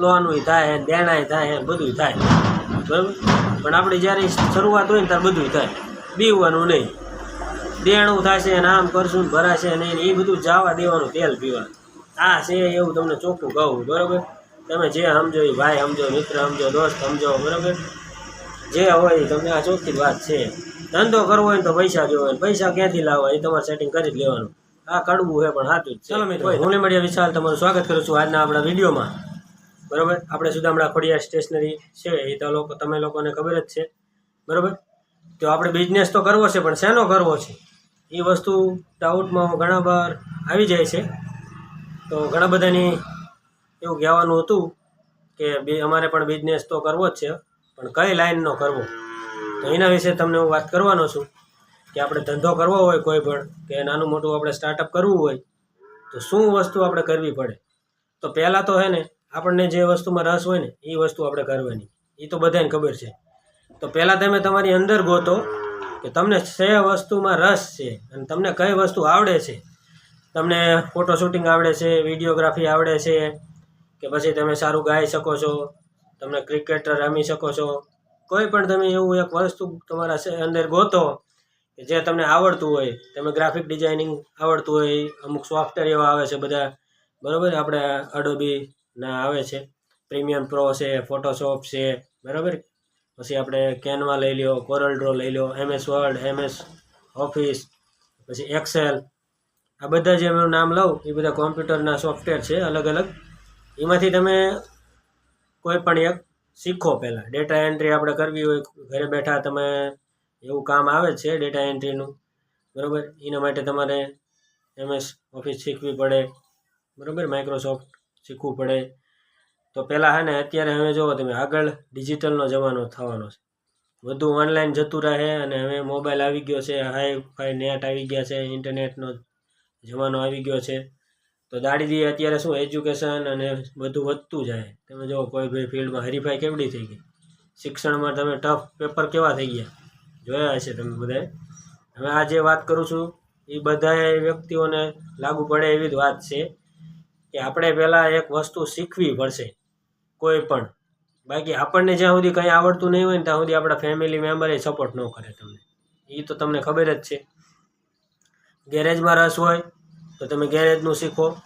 લોનું થાય દેણાય થાય બધું થાય. બરાબર? પણ આપણે જ્યારે શરૂઆત હોય ને ત્યારે બધું થાય. બીવવાનું નહીં. દેણું થશે ને આમ કરશું ને ભરાશે નહીં ને એ બધું જવા દેવાનું તેલ પીવાનું. આ છે એવું તમને ચોખ્ખું કહું બરાબર? તમે જે સમજો એ ભાઈ સમજો મિત્ર સમજો દોસ્ત સમજો બરાબર? જે હોય તમને આ ચોખ્ખી વાત છે. ધંધો કરવો હોય તો પૈસા જોવે પૈસા ક્યાંથી લાવવા? એ તમારે સેટિંગ કરી જ લેવાનું. આ કડવું છે પણ સાચું જ. ચલો મિત્રો. હું મળીએ વિશાલ તમારું સ્વાગત કરું છું આજના આપણા વિડીયોમાં. બરાબર? આપણે સુદામડા ખોડિયા સ્ટેશનરી છે, એ તો લોકો, તમે લોકોને ખબર જ છે. બરાબર? તો આપણે બિઝનેસ તો કરવો છે, પણ શેનો કરવો છે? એ વસ્તુ ડાઉટમાં ઘણા વાર આવી જાય છે. તો ઘણા બધાની એવું કહેવાનું હતું કે અમારે પણ બિઝનેસ તો કરવો જ છે, પણ કઈ લાઈનનો કરવો? તો એના વિશે તમને હું વાત કરવાનો છું, કે આપણે ધંધો કરવો હોય કોઈ પણ, કે નાનું મોટું આપણે સ્ટાર્ટઅપ કરવું હોય, તો શું વસ્તુ આપણે કરવી પડે? તો પહેલાં તો હે ને આપણને જે વસ્તુમાં રસ હોય ને એ વસ્તુ આપણે કરવાની. એ તો બધાને ખબર છે. તો પહેલાં તમે તમારી અંદર ગોતો કે તમને શે વસ્તુમાં રસ છે અને તમને કઈ વસ્તુ આવડે છે? તમને ફોટો શૂટિંગ આવડે છે, વિડીયોગ્રાફી આવડે છે, કે પછી તમે સારું ગાઈ શકો છો, તમને ક્રિકેટર રમી શકો છો. કોઈ પણ તમે એવું એક વસ્તુ તમારા અંદર ગોતો કે જે તમને આવડતું હોય. તમે ગ્રાફિક ડિઝાઇનિંગ આવડતું હોય, અમુક સોફ્ટવેર એવા આવે છે બધા. બરાબર? આપણે અડોબી ના આવે છે. પ્રીમિયમ પ્રો છે ફોટોશોપ છે, બરાબર? પછી આપણે કેનવા લઈ લ્યો કોરલ ડ્રો લઈ લો એમએસ વર્ડ એમએસ ઓફિસ પછી એક્સેલ આ બધા જે હું નામ લઉં એ બધા કોમ્પ્યુટરના સોફ્ટવેર છે, અલગ અલગ. એમાંથી તમે કોઈ પણ એક શીખો પહેલાં. ડેટા એન્ટ્રી આપણે કરવી હોય, ઘરે બેઠા તમે એવું કામ આવે છે ડેટા એન્ટ્રીનું બરાબર? એના માટે તમારે એમએસ ઓફિસ શીખવી પડે. બરાબર? માઇક્રોસોફ્ટ શીખવું પડે. તો પહેલાં હે ને, અત્યારે હવે જુઓ તમે, આગળ ડિજિટલનો જમાનો થવાનો છે. બધું ઓનલાઈન જતું રહે અને હવે મોબાઈલ આવી ગયો છે હાઈ ફાઈ નેટ આવી ગયા છે ઇન્ટરનેટનો જમાનો આવી ગયો છે. તો દાડી દી અત્યારે શું એજ્યુકેશન અને બધું વધતું જાય. તમે જુઓ કોઈ ભાઈ ફિલ્ડમાં હરીફાઈ કેવડી થઈ ગઈ. શિક્ષણમાં તમે ટફ પેપર કેવા થઈ ગયા? જોયા હશે તમે બધાએ? હવે આ જે વાત કરું છું, એ બધાએ વ્યક્તિઓને લાગુ પડે એવી જ વાત છે. કે આપણે પહેલાં એક વસ્તુ શીખવી પડશે, કોઈ પણ. બાકી આપણને જ્યાં સુધી કંઈ આવડતું નહીં હોય ને ત્યાં સુધી આપણા ફેમિલી મેમ્બર સપોર્ટ ન કરે તમને. એ તો તમને ખબર જ છે. ગેરેજમાં રસ હોય, તો તમે ગેરેજનું શીખો.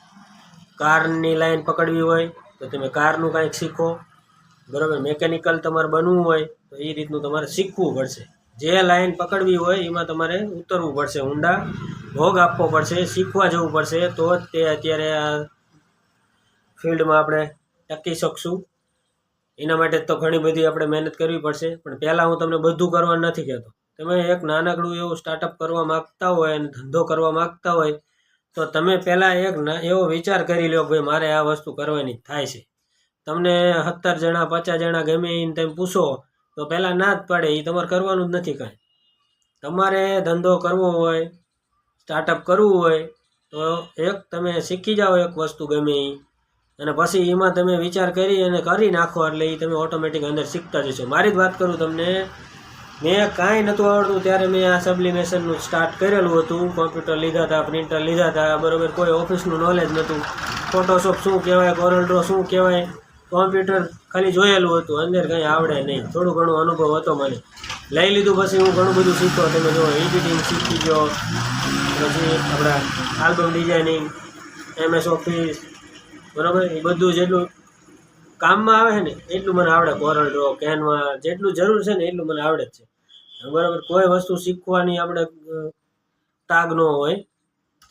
કારની લાઈન પકડવી હોય, તો તમે કારનું કાંઈક શીખો. બરાબર? મેકેનિકલ તમારે બનવું હોય, તો એ રીતનું તમારે શીખવું પડશે. જે લાઈન પકડવી હોય, એમાં તમારે ઉતરવું પડશે. ઊંડા ભોગ આપવો પડશે, શીખવા જવું પડશે. તો જ તે અત્યારે આ ફિલ્ડમાં આપણે ટકી શકશું. એના માટે તો ઘણી બધી આપણે મહેનત કરવી પડશે. પણ પહેલાં હું તમને બધું કરવા નથી કહેતો. તમે એક નાનકડું એવું સ્ટાર્ટઅપ કરવા માગતા હોય અને ધંધો કરવા માગતા હોય, તો તમે પહેલાં એક એવો વિચાર કરી લો ભાઈ મારે આ વસ્તુ કરવાની થાય છે. તમને સત્તર જણા, પચાસ જણા ગમે એને તમે પૂછો, તો પહેલાં ના જ પડે. એ તમારે કરવાનું જ નથી કાંઈ. તમારે ધંધો કરવો હોય સ્ટાર્ટઅપ કરવું હોય, તો એક તમે શીખી જાઓ એક વસ્તુ ગમે એ અને પછી એમાં તમે વિચાર કરી અને કરી નાખો એટલે એ તમે ઓટોમેટિક અંદર શીખતા જશો. મારી જ વાત કરું તમને, મેં કાંઈ નહોતું આવડતું ત્યારે મેં આ સબ્લિમેશનનું સ્ટાર્ટ કરેલું હતું. કોમ્પ્યુટર લીધા હતા પ્રિન્ટર લીધા હતા, બરાબર, કોઈ ઓફિસનું નોલેજ નહોતું. ફોટોશોપ શું કહેવાય કોરલ ડ્રો શું કહેવાય કોમ્પ્યુટર ખાલી જોયેલું હતું, અંદર કંઈ આવડે નહીં. થોડું ઘણું અનુભવ હતો મને. લઈ લીધું પછી હું ઘણું બધું શીખો તમે જો એડિટિંગ શીખી ગયો, પછી આપણા આલ્બમ ડિઝાઇનિંગ એમએસ ઓફિસ બરાબર? એ બધું જેટલું કામમાં આવે છે ને, એટલું મને આવડે. કોરલ ડ્રો કેનવા જેટલું જરૂર છે ને, એટલું મને આવડે જ છે. બરાબર? કોઈ વસ્તુ શીખવાની આપણે તાગ ન હોય.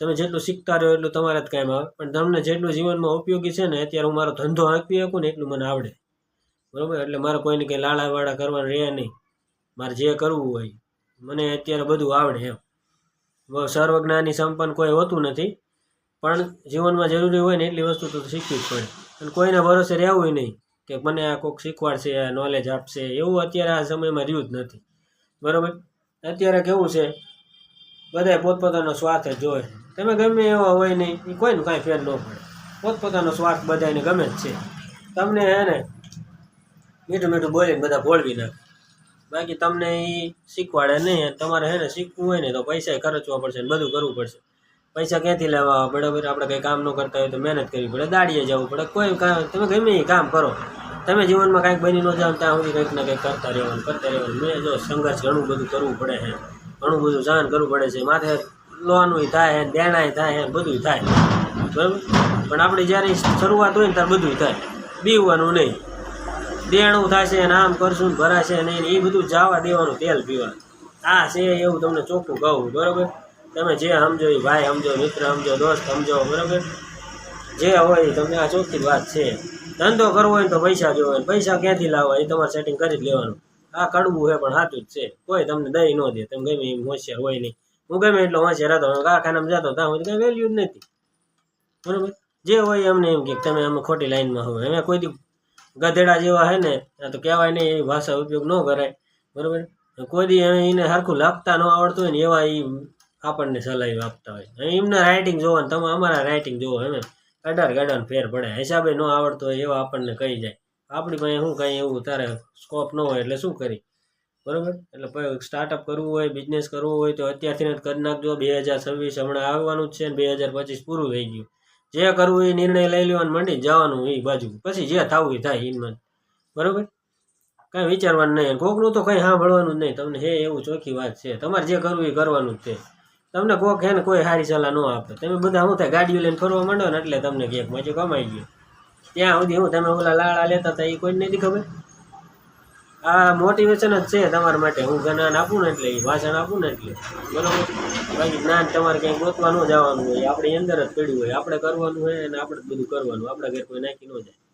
તમે જેટલું શીખતા રહો એટલું તમારે જ કામ આવે. પણ તમને જેટલું જીવનમાં ઉપયોગી છે ને, અત્યારે હું મારો ધંધો આપી શકું ને, એટલું મને આવડે. બરાબર? એટલે મારે કોઈને કંઈ લાળાવાળા કરવાનું રહે નહીં. મારે જે કરવું હોય, મને અત્યારે બધું આવડે એમ. સર્વજ્ઞાની સંપન્ન કોઈ હોતું નથી. પણ જીવનમાં જરૂરી હોય ને એટલી વસ્તુ તો શીખવી જ પડે. અને કોઈના ભરોસે રહેવું નહીં કે મને આ કોઈક શીખવાડશે, આ નોલેજ આપશે, એવું અત્યારે આ સમયમાં રહ્યું જ નથી. બરાબર? અત્યારે કેવું છે? બધાય પોતપોતાનો સ્વાર્થ જ જોવે તમે ગમે એવા હોય નહીં એ કોઈને કાંઈ ફેર ન પડે. પોતપોતાનો સ્વાર્થ બધાને ગમે જ છે. તમને હે ને મીઠું મીઠું બોલીને બધા ભોળવી નાખે. બાકી તમને એ શીખવાડે નહીં. તમારે હે ને શીખવું હોય ને તો પૈસા ખર્ચવા પડશે ને બધું કરવું પડશે. પૈસા ક્યાંથી લેવા આવે બરાબર, આપણે કંઈ કામ ન કરતા હોય તો મહેનત કરવી પડે, દાડીએ જવું પડે, કોઈ તમે ગમે એ કામ કરો. તમે જીવનમાં કાંઈક બની ન જાઓ ત્યાં સુધી કંઈક ને કંઈક કરતા રહેવાનું કરતા રહેવાનું. મેં જો સંઘર્ષ ઘણું બધું કરવું પડે છે, ઘણું બધું સહન કરવું પડે છે. માથે લોનનું થાય છે, દેણાય થાય છે બધું થાય. બરાબર? પણ આપણે જ્યારે શરૂઆત હોય ને ત્યારે બધું થાય. બીવવાનું નહીં. દેણું થશે ને આમ કરશું ભરાશે નહીં એ બધું જવા દેવાનું, તેલ પીવા આ છે એવું તમને ચોખ્ખું કહું, બરાબર? તમે જે સમજો એ ભાઈ, સમજો મિત્ર, સમજો દોસ્ત, સમજો, બરાબર? જે હોય તમને આ ચોખ્ખી વાત છે. ધંધો કરવો હોય તો પૈસા જોવે પૈસા ક્યાંથી લાવવા? એ તમારે સેટિંગ કરી જ લેવાનું. આ કડવું છે, પણ સાચું જ છે. કોઈ તમને દઈ ન દે, તમે ગમે એમ હોશિયાર હોય નહીં. હું ગમે એટલો હોશિયાર હતો આ કારખાનામાં જતો ત્યાં સુધી કંઈ વેલ્યુ જ નથી. બરાબર? જે હોય અમને એમ કે તમે અમે ખોટી લાઈનમાં હોય અમે કોઈ દી ગધેડા જેવા હે ને, આ તો કહેવાય નહીં, એવી ભાષા ઉપયોગ ન કરાય. બરાબર? કોઈ દી એને સરખું લાગતા ન આવડતું હોય ને એવા એ આપણને સલાહ આપતા હોય. એમના રાઇટિંગ જોવો તમે અમારા રાઇટિંગ જોવો એમ અઢાર ગાડાનો ફેર પડે. હિસાબે ન આવડતો હોય એવા આપણને કહી જાય. આપણી પાસે શું કાંઈ એવું તારે સ્કોપ ન હોય એટલે શું કરી બરાબર? એટલે સ્ટાર્ટઅપ કરવું હોય બિઝનેસ કરવું હોય તો અત્યારથી જ કરી નાખજો. બે હજાર છવ્વીસ હમણાં આવવાનું જ છે ને બે હજાર પચીસ પૂરું થઈ ગયું. જે કરવું એ નિર્ણય લઈ લેવાનો મંડી જવાનું એ બાજુ. પછી જે થવું એ થાય હિંમત બરાબર? કાંઈ વિચારવાનું નહીં. કોકનું તો કંઈ સાંભળવાનું જ નહીં. તમને હે, એવું ચોખ્ખી વાત છે. તમારે જે કરવું એ કરવાનું જ છે. તમને કોક કે ને કોઈ સારી સલાહ ન આપે. તમે બધા શું થાય ગાડીઓ લઈને ફરવા માંડો ને એટલે તમને કે મજે કમાઈ ગયો. ત્યાં સુધી હું તમે ઓલા લાળા લેતા હતા એ કોઈને નથી ખબર? આ મોટિવેશન જ છે તમારા માટે. હું જ્ઞાન આપું ને એટલે, એ ભાષણ આપું ને એટલે. બરાબર? બાકી જ્ઞાન તમારે ક્યાંય ગોતવા ન જવાનું હોય. આપણી અંદર જ પડ્યું હોય. આપણે કરવાનું હોય અને આપણે જ બધું કરવાનું. આપણા ઘર કોઈ નાખી ન જાય.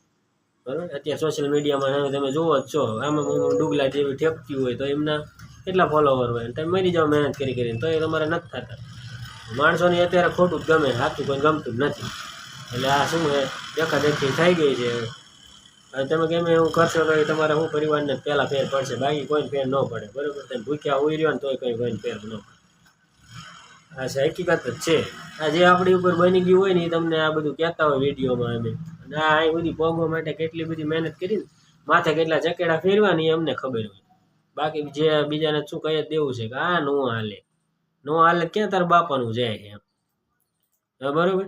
બરાબર? અત્યારે સોશિયલ મીડિયામાં તમે જોવો જ છો. આમાં ડુગલા જેવી ઠેપતી હોય તો એમના કેટલા ફોલોવર હોય? તમે મરી જાઓ મહેનત કરી કરીને, તો એ તમારે નથી થતા. માણસોને અત્યારે ખોટું જ ગમે, સાચું કોઈ ગમતું નથી. એટલે આ શું છે? દેખાદેખી થઈ ગઈ છે હવે. તમે ગમે એવું કરશો તો તમારે શું પરિવારને પહેલાં ફેર પડશે. બાકી કોઈને ફેર ન પડે. બરાબર? તમે ભૂખ્યા હોઈ રહ્યો ને તોય કંઈ કોઈને ફેર ન પડે. આ હકીકત જ છે. આ જે આપણી ઉપર બની ગયું હોય ને એ તમને આ બધું કહેતા હોય વિડીયોમાં અમે. અને આ બધી પોગવા માટે કેટલી બધી મહેનત કરીને માથે કેટલા ચકેડા ફેરવાની અમને ખબર હોય. બાકી જે બીજાને શું કહી દેવું છે કે આ નો હાલે. નો હાલે ક્યાં તારા બાપાનું જાય છે એમ. બરોબર?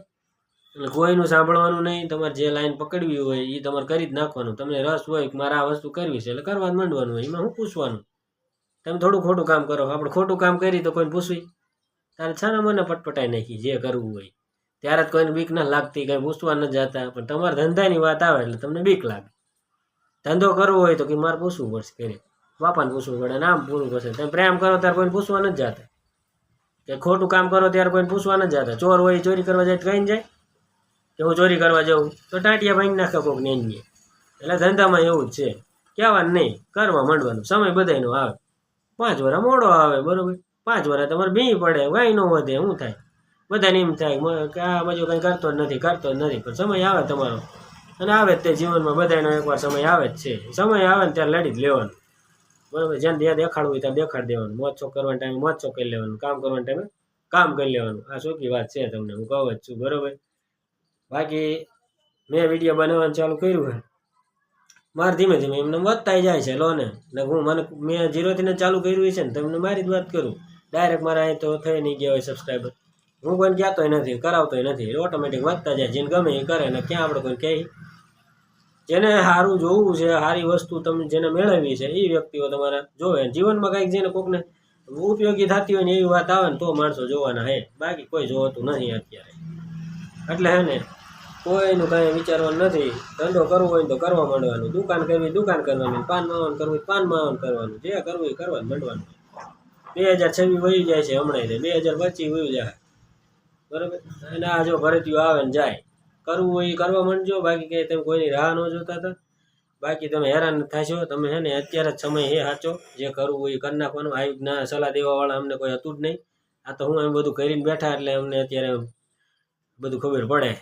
એટલે કોઈનું સાંભળવાનું નહીં, તમારે જે લાઈન પકડવી હોય એ તમારે કરી જ નાખવાનું. તમને રસ હોય કે મારે આ વસ્તુ કરવી છે એટલે કરવા જ માંડવાનું હોય. એમાં હું પૂછવાનું? તમે થોડું ખોટું કામ કરો. આપણે ખોટું કામ કરી તો કોઈને પૂછવી? તારે છાના મને પટપટાઈ નાખી, જે કરવું હોય. ત્યારે જ કોઈને બીક ના લાગતી, કંઈ પૂછવા ન જતા. પણ તમારા ધંધાની વાત આવે એટલે તમને બીક લાગે. ધંધો કરવો હોય તો કે મારે પૂછવું પડશે ઘરે. બાપાને પૂછવું પડે નામ પૂરું પડશે તમે પ્રેમ કરો ત્યારે કોઈને પૂછવા ન જતા. કે ખોટું કામ કરો ત્યારે કોઈને પૂછવા ન જતા. ચોર હોય ચોરી કરવા જાય કહીને જાય. કે હું ચોરી કરવા જાઉં, તો ટાંટિયા ભાઈ નાખે કોઈક નેનીએ એટલે ધંધામાં એવું જ છે. કહેવાનું નહીં, કરવા માંડવાનું. સમય બધાનો આવે. પાંચ વર્ષ મોડો આવે, બરોબર? પાંચ વર્ષ તમારે ભી પડે કાંઈ ન વધે, શું થાય? બધાને એમ થાય કે આ બાજુ કંઈ કરતો જ નથી, કરતો જ નથી, પણ સમય આવે તમારો. અને આવે જ તે જીવનમાં બધાનો એકવાર સમય આવે જ છે. સમય આવે ને ત્યારે લડી જ લેવાનું. બરાબર જેને જ્યાં દેખાડવું હોય ત્યાં દેખાડી દેવાનું. મોજ શોખ કરવાના ટાઈમે મોજ છો કરી લેવાનું. કામ કરવાના ટાઈમે કામ કરી લેવાનું. આ સોખી વાત છે તમને, હું કહું જ છું, બરાબર? બાકી મેં વીડિયો બનાવવાનું ચાલુ કર્યું હોય મારે ધીમે ધીમે એમને વધતા જાય છે લોને ને. હું મને, મેં જીરોથી ને ચાલુ કર્યું છે ને તમને મારી જ વાત કરું. ડાયરેક્ટ મારા અહીં તો થઈ નહીં ગયા હોય સબસ્ક્રાઈબર હું કોઈને કહેતોય નથી, કરાવતોય નથી. ઓટોમેટિક વધતા જાય, જેને ગમે એ કરે, ને ક્યાં આપણે કોઈ કહે જેને સારું જોવું છે સારી વસ્તુ તમે જેને મેળવવી છે એ વ્યક્તિઓ તમારે જોવે. જીવનમાં કંઈક જેને કોકને ઉપયોગી થતી હોય ને એવી વાત આવે ને તો માણસો જોવાના હે. બાકી કોઈ જોવાતું નથી અત્યારે. એટલે હે ને, કોઈનું કાંઈ વિચારવાનું નથી. ધંધો કરવો હોય તો કરવા માંડવાનું. દુકાન કરવી, દુકાન કરવાની. પાન માવાનું કરવું, પાન માવાનું કરવાનું. જે કરવું એ કરવાનું, માંડવાનું. બે હજાર છવ્વીસ વયું જાય છે હમણાં બે હજાર પચીસ વયું જાય. બરાબર? અને આ જો ભરતીઓ આવે ને જાય. કરવું હોય એ કરવા માંડજો, બાકી કે તમે કોઈની રાહ ન જોતા હતા બાકી તમે હેરાન થશો, તમે હે ને અત્યારે જ સમય એ સાચો, જે કરવું હોય એ કરી નાખવાનું. આવી ના સલાહ દેવાવાળા અમને કોઈ હતું જ નહીં. આ તો હું એમ બધું કરીને બેઠા એટલે અમને અત્યારે બધું ખબર પડે.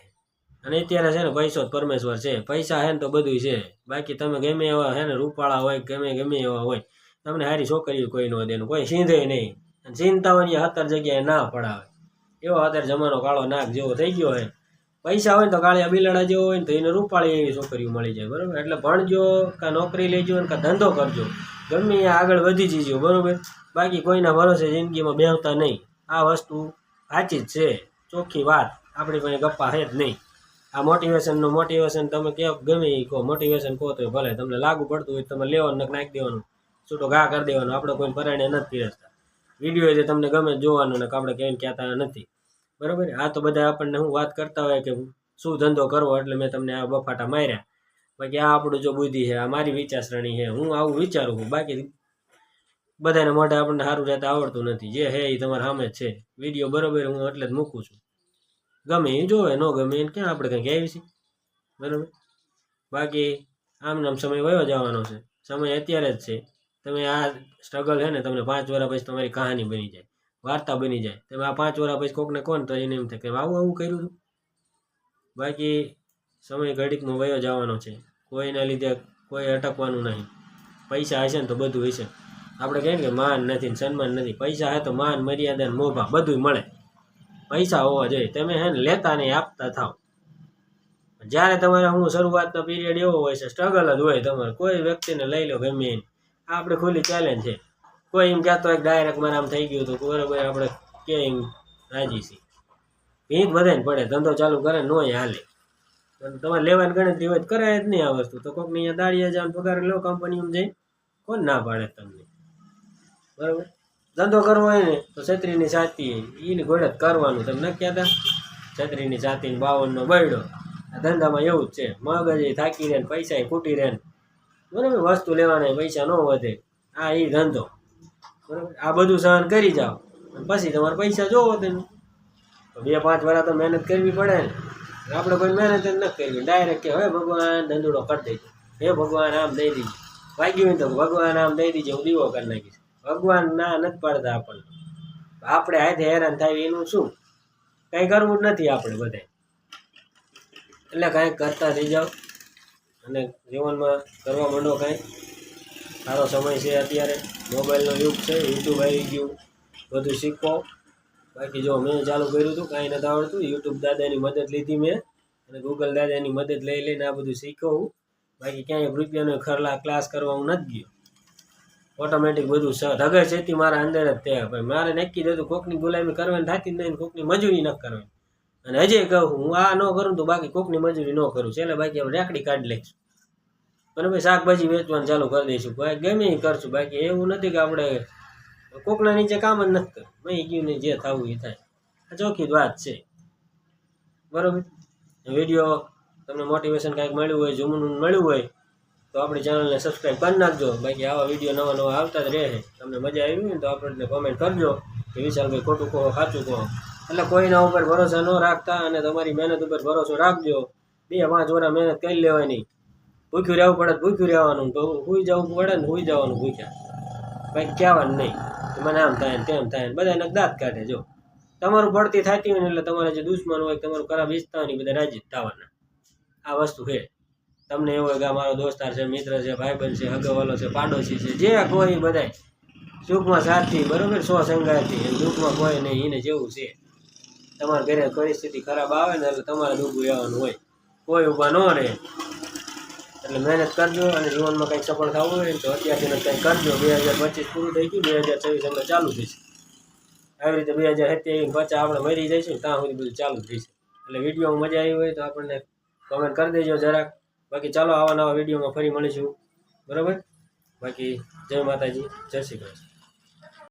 અને અત્યારે છે ને પૈસો જ પરમેશ્વર છે. પૈસા હે ને તો બધું છે. બાકી તમે ગમે એવા હે ને રૂપાળા હોય, ગમે ગમે એવા હોય, તમને સારી છોકરીઓ કોઈ ન દેનું, કોઈ સીંધે નહીં. અને હોય હતર જગ્યાએ ના પડાવે. એવો અત્યારે જમાનો કાળો નાક જેવો થઈ ગયો હોય. પૈસા હોય તો કાળિયા બિલાડા જેવો હોય ને તો એને રૂપાળી એવી છોકરીઓ મળી જાય, બરાબર? એટલે ભણજો, કાં નોકરી લેજો ને કાં ધંધો કરજો. ગમે એ આગળ વધી જજો, બરાબર? બાકી કોઈના ભરોસે જિંદગીમાં બેહતા નહીં. આ વસ્તુ સાચી જ છે. ચોખ્ખી વાત. આપણી પાસે ગપ્પા છે જ નહીં. આ મોટિવેશનનું મોટિવેશન તમે કે ગમે એ કહો મોટિવેશન કહો તો ભલે. તમને લાગુ પડતું હોય તમે લેવાનું નાખ નાખી દેવાનું. છૂટો ઘા કરી દેવાનું. આપણે કોઈ પરાયણે નથી પીરસતા વીડિયો જે તમને ગમે જોવાનું ને આપણે કહીને કહેતા નથી. બરાબર? આ તો બધા આપણને હું વાત કરતા હોય કે શું ધંધો કરવો એટલે મેં તમને આ બફાટા માર્યા. બાકી આ આપણું જો બુદ્ધિ છે, આ મારી વિચારસરણી છે, હું આવું વિચારું છું. બાકી બધાને મોઢે આપણને સારું રહેતા આવડતું નથી. જે હે એ તમારા સામે જ છે. વીડિયો બરોબર હું એટલે જ મૂકું છું. ગમે એ જોવે, ન ગમે એને ક્યાં આપણે કંઈક આવી છે? બરાબર? બાકી આમ નામ સમય વયો જવાનો છે. સમય અત્યારે જ છે. તમે આ સ્ટ્રગલ છે ને, તમને પાંચ વર્ષ પછી તમારી કહાની બની જાય. વાર્તા બની જાય. તમે આ પાંચ વર્ષ પછી કોકને કોણ તો એને એમ થાય કે આવું આવું કર્યું હતું બાકી સમય ઘડીકમાં વયો જવાનો છે. કોઈના લીધે કોઈ અટકવાનું નહીં. પૈસા હશે ને તો બધું હશે. આપણે કહીએ કે માન નથી ને સન્માન નથી. પૈસા હે તો માન, મર્યાદા ને મોભા બધું મળે. પૈસા હોવા જોઈએ. તમે હે ને લેતા નહીં, આપતા થાવ. જ્યારે તમારે હું શરૂઆતનો પીરિયડ એવો હોય છે સ્ટ્રગલ જ હોય તમારે. કોઈ વ્યક્તિને લઈ લો ગમે એને. આપણે ખુલ્લી ચેલેન્જ છે. કોઈ એમ કહેતો હોય ડાયરેક્ટ મારે આમ થઈ ગયું હતું. બરોબર, આપણે કે એમ રાજી છીએ. ભીત બધાને પડે, ધંધો ચાલુ કરે નો હાલે. તમારે લેવાની ગણતરી હોય કરાય જ નહીં આ વસ્તુ. તો કોકની અહીંયા દાળીએ જાવ પગાર લો કંપનીમાં જઈ કોણ ના પાડે તમને? બરાબર? ધંધો કરવો હોય ને, તો છત્રીની છાતી એને ઘોડે કરવાનું. તમે ન કહેતા? છત્રીની સાતી બાવનનો બરડો આ ધંધામાં એવું જ છે. મગજ થાકી રહે પૈસા એ ખૂટી રહે બરાબર? વસ્તુ લેવાના પૈસા ન વધે. આ એ ધંધો. બરાબર? આ બધું સહન કરી જાઓ. પછી તમારે પૈસા જોવો તમે બે પાંચ વાર તો મહેનત કરવી પડે ને. આપણે કોઈ મહેનત જ નથી કરવી. ડાયરેક્ટ કે હવે ભગવાન ધંધુડો કરી દેજો હે ભગવાન, આમ દઈ દીજો. વાગ્યું હોય તો ભગવાન, આમ દઈ દીજો, હું દીવો કરી નાખીશ. ભગવાન ના નથી પાડતા આપણને. આપણે હાથે હેરાન થાય એનું શું? કંઈ કરવું જ નથી આપણે બધે એટલે કાંઈક કરતા થઈ જાઓ. અને જીવનમાં કરવા માંડો કાંઈ સારો સમય છે અત્યારે. મોબાઈલનો યુગ છે યુટ્યુબ આવી ગયું. બધું શીખો. બાકી જો મેં ચાલુ કર્યું હતું, કાંઈ નથી આવડતું. યુટ્યુબ દાદાની મદદ લીધી મેં અને ગૂગલ દાદાની મદદ લઈ લઈને આ બધું શીખવું બાકી ક્યાંય રૂપિયાનો ખરલા ક્લાસ કરવા હું નથી ગયો. ઓટોમેટિક બધું સ ધગર છેતી મારા અંદર જ થયા ભાઈ મારે નક્કી દીધું કોકની ગુલામી કરવાની થતી જ નહીં, કોકની મજૂરી ન કરવાની. અને હજે કહું, હું આ ન કરું તો બાકી કોકની મજૂરી ન કરું. છેલ્લે બાકી આપણે રેકડી કાઢી લઈશું. ભાઈ શાકભાજી વેચવાનું ચાલુ કરી દઈશું. ભાઈ ગમે એ કરશું. બાકી એવું નથી કે આપણે કોકના નીચે કામ જ નથી કરવું. ભાઈ ગયું ને જે થવું એ થાય. આ ચોખ્ખી વાત છે. બરાબર? વીડિયો તમને મોટિવેશન કાંઈક મળ્યું હોય જૂનું મળ્યું હોય, તો આપણી ચેનલને સબસ્ક્રાઈબ કરી નાખજો. બાકી આવા વીડિયો નવા નવા આવતા જ રહે. તમને મજા આવી હોય તો આપણને કોમેન્ટ કરજો કે વિશાલભાઈ ખોટું કહો, સાચું કહો. એટલે કોઈના ઉપર ભરોસા ન રાખતા અને તમારી મહેનત ઉપર ભરોસો રાખજો. બે પાંચ વર્ષ મહેનત કરી લેવાની. ભૂખ્યું રહેવું પડે, ભૂખ્યું રહેવાનું તો સુઈ જવું પડે ને સુઈ જવાનું ભૂખ્યા. કંઈક કહેવાનું નહીં. મને આમ થાય ને તેમ થાય ને બધાને દાંત કાઢે, જો. તમારું પડતી થતી હોય ને એટલે તમારા જે દુશ્મન હોય, તમારું ખરાબ ઈચ્છતા હોય ને બધા રાજી થવાના. આ વસ્તુ છે. તમને એવું હોય કે મારો દોસ્તાર છે, મિત્ર છે, ભાઈબંધ છે, હગવાલો છે, પાડોશી છે, જે કોઈ બધાય. સુખમાં સાથી, બરોબર? સો સંગાથી. દુઃખમાં કોઈ નહીં એને જેવું છે. તમારા ઘરે પરિસ્થિતિ ખરાબ આવે ને એટલે તમારે દુઃખ રહેવાનું હોય. કોઈ ઊભા ન રહે. એટલે મહેનત કરજો અને જીવનમાં કંઈક સફળ થવું હોય તો અત્યારથી કંઈક કરજો. બે હજાર પચીસ પૂરું થઈ ગયું, બે હજાર છવ્વીસ એટલે ચાલુ થશે આવી રીતે બે હજાર સત્યાવીસ પચાસ આપણે મરી જઈશું ત્યાં સુધી બધું ચાલુ થશે એટલે વિડીયોમાં મજા આવી હોય તો આપણને કોમેન્ટ કરી દેજો જરાક. બાકી ચાલો આવા નવા વિડીયોમાં ફરી મળીશું. બરાબર? બાકી જય માતાજી, જય શ્રી કૃષ્ણ.